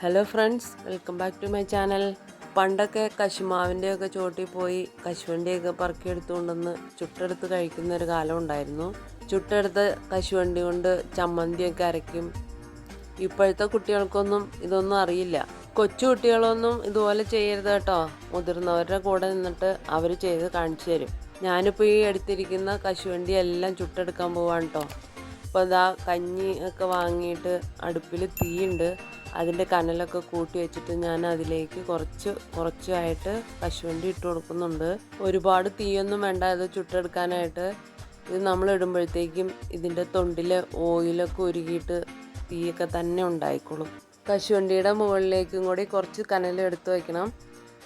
Hello friends welcome back to my channel പണ്ടൊക്കെ കശുമാവിന്റെ ഒക്കെ ചോട്ടിൽ പോയി കശുവണ്ടിയൊക്കെ പറക്കിയെടുത്തുകൊണ്ടെന്ന് ചുട്ടെടുത്ത് കഴിക്കുന്ന ഒരു കാലം ഉണ്ടായിരുന്നു. ചുട്ടെടുത്ത് കശുവണ്ടി കൊണ്ട് ചമ്മന്തിയൊക്കെ അരയ്ക്കും. ഇപ്പോഴത്തെ കുട്ടികൾക്കൊന്നും ഇതൊന്നും അറിയില്ല. കൊച്ചു കുട്ടികളൊന്നും ഇതുപോലെ ചെയ്യരുത് കേട്ടോ. മുതിർന്നവരുടെ കൂടെ നിന്നിട്ട് അവർ ചെയ്ത് കാണിച്ചു തരും. ഞാനിപ്പോൾ ഈ എടുത്തിരിക്കുന്ന കശുവണ്ടി എല്ലാം ചുട്ടെടുക്കാൻ പോവാണ് കേട്ടോ. അപ്പോൾ ഇതാ കഞ്ഞി ഒക്കെ വാങ്ങിയിട്ട് അടുപ്പിൽ തീയുണ്ട്. അതിന്റെ കനലൊക്കെ കൂട്ടി വെച്ചിട്ട് ഞാൻ അതിലേക്ക് കുറച്ച് കുറച്ചായിട്ട് കശുവണ്ടി ഇട്ട് കൊടുക്കുന്നുണ്ട്. ഒരുപാട് തീയൊന്നും വേണ്ട ഇത് ചുട്ടെടുക്കാനായിട്ട്. ഇത് നമ്മൾ ഇടുമ്പോഴത്തേക്കും ഇതിന്റെ തൊണ്ടിൽ ഓയിലൊക്കെ ഉരുകിയിട്ട് തീയൊക്കെ തന്നെ ഉണ്ടായിക്കോളും. കശുവണ്ടിയുടെ മുകളിലേക്കും കൂടി കുറച്ച് കനൽ എടുത്ത് വയ്ക്കണം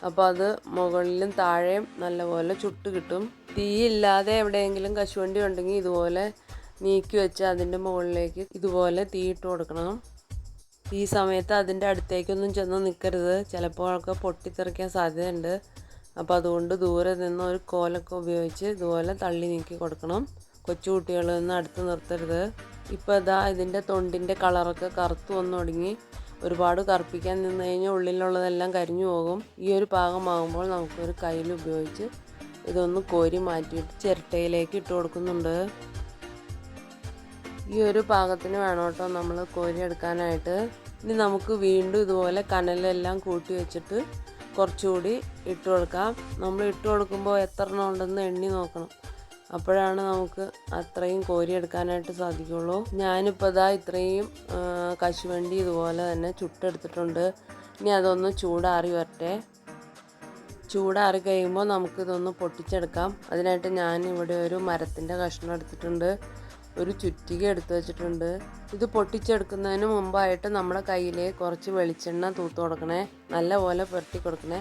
അപ്പോൾ അത് മുകളിലും താഴെയും നല്ലപോലെ ചുട്ട് കിട്ടും. തീയില്ലാതെ എവിടെയെങ്കിലും കശുവണ്ടി ഉണ്ടെങ്കിൽ ഇതുപോലെ നീക്കി വെച്ച് അതിന്റെ മുകളിലേക്ക് ഇതുപോലെ തീയിട്ട് കൊടുക്കണം. ഈ സമയത്ത് അതിന്റെ അടുത്തേക്കൊന്നും ചെന്ന് നിൽക്കരുത് ചിലപ്പോഴൊക്കെ പൊട്ടിത്തെറിക്കാൻ സാധ്യതയുണ്ട്. അപ്പോൾ അതുകൊണ്ട് ദൂരെ നിന്ന് ഒരു കോലൊക്കെ ഉപയോഗിച്ച് ഇതുപോലെ തള്ളി നീക്കി കൊടുക്കണം. കൊച്ചുകുട്ടികളിൽ നിന്ന് അടുത്ത് നിർത്തരുത്. ഇപ്പോൾ ഇതാ ഇതിന്റെ തൊണ്ടിന്റെ കളറൊക്കെ കറുത്തു തുടങ്ങി ഒരുപാട് കറുപ്പിക്കാൻ നിന്ന് കഴിഞ്ഞാൽ ഉള്ളിലുള്ളതെല്ലാം കരിഞ്ഞു പോകും. ഈ ഒരു പാകമാകുമ്പോൾ നമുക്കൊരു കയ്യിൽ ഉപയോഗിച്ച് ഇതൊന്ന് കോരി മാറ്റിയിട്ട് ചിരട്ടയിലേക്ക് ഇട്ട് കൊടുക്കുന്നുണ്ട്. ഈ ഒരു പാകത്തിന് വേണം കേട്ടോ നമ്മൾ കോരി എടുക്കാനായിട്ട്. ഇനി നമുക്ക് വീണ്ടും ഇതുപോലെ കനലെല്ലാം കൂട്ടി വെച്ചിട്ട് കുറച്ചുകൂടി ഇട്ട് കൊടുക്കാം. നമ്മൾ ഇട്ട് കൊടുക്കുമ്പോൾ എത്ര എണ്ണം ഉണ്ടെന്ന് എണ്ണി നോക്കണം. അപ്പോഴാണ് നമുക്ക് അത്രയും കോരി എടുക്കാനായിട്ട് സാധിക്കുള്ളൂ. ഞാനിപ്പോൾ ഇതാ ഇത്രയും കശുവണ്ടി ഇതുപോലെ തന്നെ ചുട്ടെടുത്തിട്ടുണ്ട്. ഇനി അതൊന്ന് ചൂടാറി വരട്ടെ. ചൂടാറി കഴിയുമ്പോൾ നമുക്കിതൊന്ന് പൊട്ടിച്ചെടുക്കാം. അതിനായിട്ട് ഞാൻ ഇവിടെ ഒരു മരത്തിന്റെ കഷ്ണം എടുത്തിട്ടുണ്ട്. ഒരു ചുറ്റിക എടുത്തു വെച്ചിട്ടുണ്ട്. ഇത് പൊട്ടിച്ചെടുക്കുന്നതിന് മുമ്പായിട്ട് നമ്മുടെ കയ്യിൽ കുറച്ച് വെളിച്ചെണ്ണ തൂത്ത് കൊടുക്കണേ. നല്ല പോലെ പുരട്ടി കൊടുക്കണേ.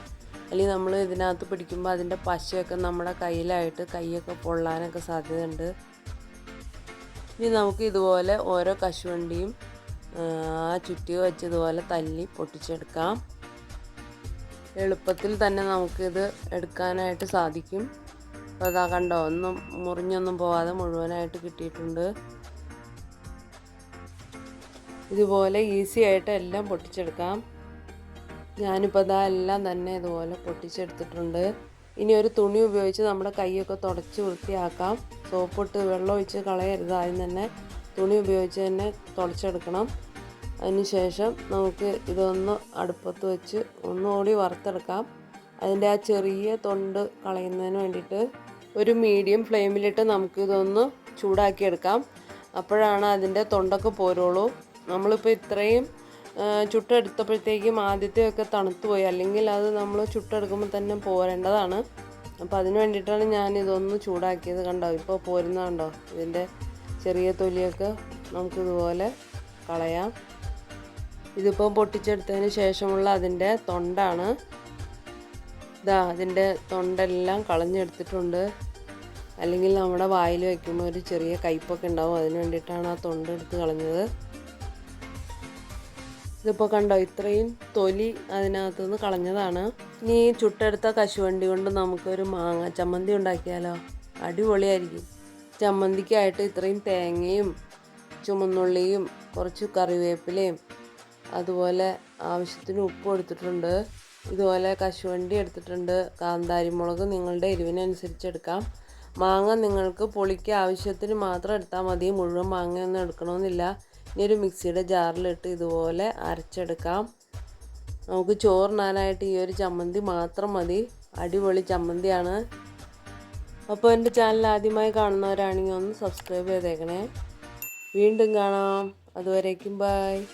അല്ലെങ്കിൽ നമ്മൾ ഇതിനകത്ത് പിടിക്കുമ്പോൾ അതിന്റെ പശയൊക്കെ നമ്മുടെ കയ്യിലായിട്ട് കൈയൊക്കെ പൊള്ളാനൊക്കെ സാധ്യതയുണ്ട്. ഇനി നമുക്ക് ഇതുപോലെ ഓരോ കശുവണ്ടിയും ആ ചുറ്റിക വെച്ച് ഇതുപോലെ തല്ലി പൊട്ടിച്ചെടുക്കാം. എളുപ്പത്തിൽ തന്നെ നമുക്കിത് എടുക്കാനായിട്ട് സാധിക്കും. അപ്പോൾ കണ്ടോ ഒന്നും മുറിഞ്ഞൊന്നും പോവാതെ മുഴുവനായിട്ട് കിട്ടിയിട്ടുണ്ട്. ഇതുപോലെ ഈസി ആയിട്ട് എല്ലാം പൊട്ടിച്ചെടുക്കാം. ഞാനിപ്പോൾ അതാ എല്ലാം തന്നെ ഇതുപോലെ പൊട്ടിച്ചെടുത്തിട്ടുണ്ട്. ഇനി ഒരു തുണി ഉപയോഗിച്ച് നമ്മുടെ കൈയൊക്കെ തുടച്ച് വൃത്തിയാക്കാം. സോപ്പിട്ട് വെള്ളം ഒഴിച്ച് കളയരുത് ആദ്യം തന്നെ തുണി ഉപയോഗിച്ച് തന്നെ തുടച്ചെടുക്കണം. അതിനുശേഷം നമുക്ക് ഇതൊന്ന് അടുപ്പത്ത് വെച്ച് ഒന്നുകൂടി വറുത്തെടുക്കാം. അതിന്റെ ആ ചെറിയ തൊണ്ട് കളയുന്നതിന് വേണ്ടിയിട്ട് ഒരു മീഡിയം ഫ്ലെയിമിലിട്ട് നമുക്കിതൊന്ന് ചൂടാക്കിയെടുക്കാം. അപ്പോഴാണ് അതിന്റെ തൊണ്ടൊക്കെ പോരുള്ളൂ. നമ്മളിപ്പോൾ ഇത്രയും ചുട്ടെടുത്തപ്പോഴത്തേക്കും ആദ്യത്തെയൊക്കെ തണുത്തു പോയി അല്ലെങ്കിൽ അത് നമ്മൾ ചുട്ടെടുക്കുമ്പോൾ തന്നെ പോരേണ്ടതാണ്. അപ്പോൾ അതിന് വേണ്ടിയിട്ടാണ് ഞാൻ ഇതൊന്ന് ചൂടാക്കിയത് കണ്ടോ? ഇപ്പോൾ പോരുന്ന കണ്ടോ? ഇതിന്റെ ചെറിയ തൊലിയൊക്കെ നമുക്കിതുപോലെ കളയാം. ഇതിപ്പോൾ പൊട്ടിച്ചെടുത്തതിന് ശേഷമുള്ള അതിന്റെ തൊണ്ടാണ്. ഇതാ അതിന്റെ തൊണ്ടെല്ലാം കളഞ്ഞെടുത്തിട്ടുണ്ട്. അല്ലെങ്കിൽ നമ്മുടെ വായിൽ വയ്ക്കുമ്പോൾ ഒരു ചെറിയ കയ്പൊക്കെ ഉണ്ടാവും. അതിന് വേണ്ടിയിട്ടാണ് ആ തൊണ്ട് എടുത്ത് കളഞ്ഞത്. ഇതിപ്പോൾ കണ്ടോ ഇത്രയും തൊലി അതിനകത്തു നിന്ന് കളഞ്ഞതാണ്. ഇനി ചുട്ടെടുത്ത കശുവണ്ടി കൊണ്ട് നമുക്കൊരു മാങ്ങ ചമ്മന്തി ഉണ്ടാക്കിയാലോ? അടിപൊളിയായിരിക്കും. ചമ്മന്തിക്കായിട്ട് ഇത്രയും തേങ്ങയും ചുമന്നുള്ളിയും കുറച്ച് കറിവേപ്പിലയും അതുപോലെ ആവശ്യത്തിന് ഉപ്പ് എടുത്തിട്ടുണ്ട്. ഇതുപോലെ കശുവണ്ടി എടുത്തിട്ടുണ്ട്. കാന്താരി മുളക് നിങ്ങളുടെ എരിവിനനുസരിച്ച് എടുക്കാം. മാങ്ങ നിങ്ങൾക്ക് പൊളിക്ക് ആവശ്യത്തിന് മാത്രം എടുത്താൽ മതി. മുഴുവൻ മാങ്ങയൊന്നും എടുക്കണമെന്നില്ല. ഇനി ഒരു മിക്സിയുടെ ജാറിലിട്ട് ഇതുപോലെ അരച്ചെടുക്കാം. നമുക്ക് ചോറിനാനായിട്ട് ഈ ഒരു ചമ്മന്തി മാത്രം മതി. അടിപൊളി ചമ്മന്തിയാണ്. അപ്പോൾ എന്റെ ചാനൽ ആദ്യമായി കാണുന്നവരാണെങ്കിൽ ഒന്ന് സബ്സ്ക്രൈബ് ചെയ്തേക്കണേ. വീണ്ടും കാണാം. അതുവരേക്കും ബൈ.